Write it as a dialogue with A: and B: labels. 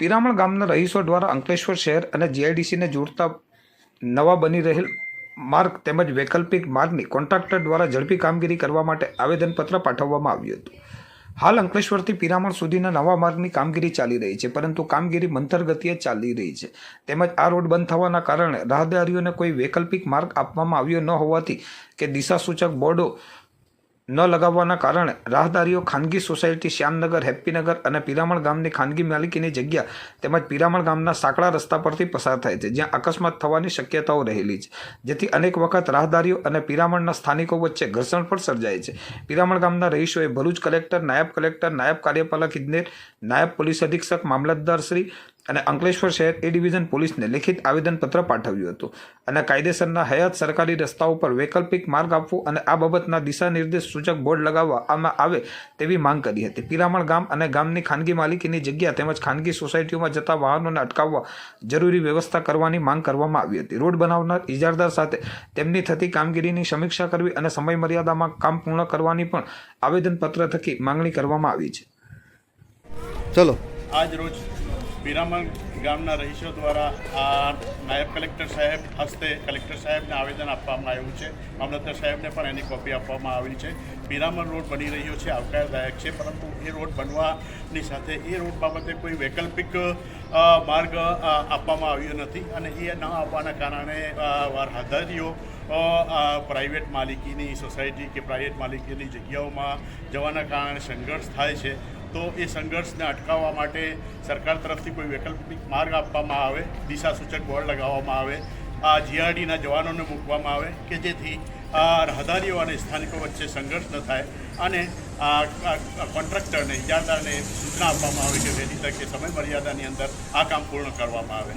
A: પિરામણ ગામના રહીશો દ્વારા અંકલેશ્વર શહેર અને જીઆઈડીસીને જોડતા નવા બની રહેલ માર્ગ તેમજ વૈકલ્પિક માર્ગની કોન્ટ્રાક્ટર દ્વારા ઝડપી કામગીરી કરવા માટે આવેદનપત્ર પાઠવવામાં આવ્યું હતું. હાલ અંકલેશ્વરથી પિરામણ સુધીના નવા માર્ગની કામગીરી ચાલી રહી છે, પરંતુ કામગીરી મંથર ગતિએ ચાલી રહી છે. તેમજ આ રોડ બંધ થવાના કારણે રાહદારીઓને કોઈ વૈકલ્પિક માર્ગ આપવામાં આવ્યો ન હોવાથી કે દિશાસૂચક બોર્ડો ન લગાવવાના કારણે રાહદારીઓ ખાનગી સોસાયટી શ્યામનગર, હેપ્પીનગર અને પિરામણ ગામની ખાનગી માલિકીની જગ્યા તેમજ પિરામણ ગામના સાંકડા રસ્તા પરથી પસાર થાય છે, જ્યાં અકસ્માત થવાની શક્યતાઓ રહેલી છે. જેથી અનેક વખત રાહદારીઓ અને પિરામણના સ્થાનિકો વચ્ચે ઘર્ષણ પણ સર્જાય છે. પિરામણ ગામના રહીશોએ ભરૂચ કલેક્ટર, નાયબ કલેક્ટર, નાયબ કાર્યપાલક ઇજનેર નાયબ પોલીસ અધિક્ષક, મામલતદાર શ્રી અને અંકલેશ્વર શહેર એ ડિવિઝન પોલીસને લેખિત આવેદનપત્ર પાઠવ્યું હતું. અને કાયદેસરના હયાત સરકારી રસ્તાઓ પર વૈકલ્પિક માર્ગ આપવો અને આ બાબતના દિશા નિર્દેશ સૂચક બોર્ડ લગાવવામાં આવે તેવી માંગ કરી હતી. પિરામણ ગામ અને ગામની ખાનગી માલિકીની જગ્યા તેમજ ખાનગી સોસાયટીઓમાં જતા વાહનોને અટકાવવા જરૂરી વ્યવસ્થા કરવાની માંગ કરવામાં આવી હતી. રોડ બનાવનાર ઇજારદાર સાથે તેમની થતી કામગીરીની સમીક્ષા કરવી અને સમય મર્યાદામાં કામ પૂર્ણ કરવાની પણ આવેદનપત્ર થકી માંગણી કરવામાં આવી છે.
B: ચલો.
C: આજ રોજ પિરામણ ગામના રહીશો દ્વારા આ નાયબ કલેક્ટર સાહેબ હસ્તે કલેક્ટર સાહેબને આવેદન આપવામાં આવ્યું છે. મામલતદાર સાહેબને પણ એની કોપી આપવામાં આવી છે. પિરામણ રોડ બની રહ્યો છે, આવકારદાયક છે, પરંતુ એ રોડ બનવાની સાથે એ રોડ બાબતે કોઈ વૈકલ્પિક માર્ગ આપવામાં આવ્યો નથી અને એ ન આપવાના કારણે રાહદારીઓ પ્રાઇવેટ માલિકીની સોસાયટી કે પ્રાઇવેટ માલિકીની જગ્યાઓમાં જવાના કારણે સંઘર્ષ થાય છે. તો એ સંઘર્ષને અટકાવવા માટે સરકાર તરફથી કોઈ વૈકલ્પિક માર્ગ આપવામાં આવે દિશા સૂચક બોર્ડ લગાવવામાં આવે, આ જીઆરડીના જવાનોને મૂકવામાં આવે કે જેથી રાહદારીઓ અને સ્થાનિકો વચ્ચે સંઘર્ષ ન થાય અને કોન્ટ્રાક્ટરને ઇજારદારને સૂચના આપવામાં આવે કે વહેલી તકે સમય મર્યાદાની અંદર આ કામ પૂર્ણ કરવામાં આવે.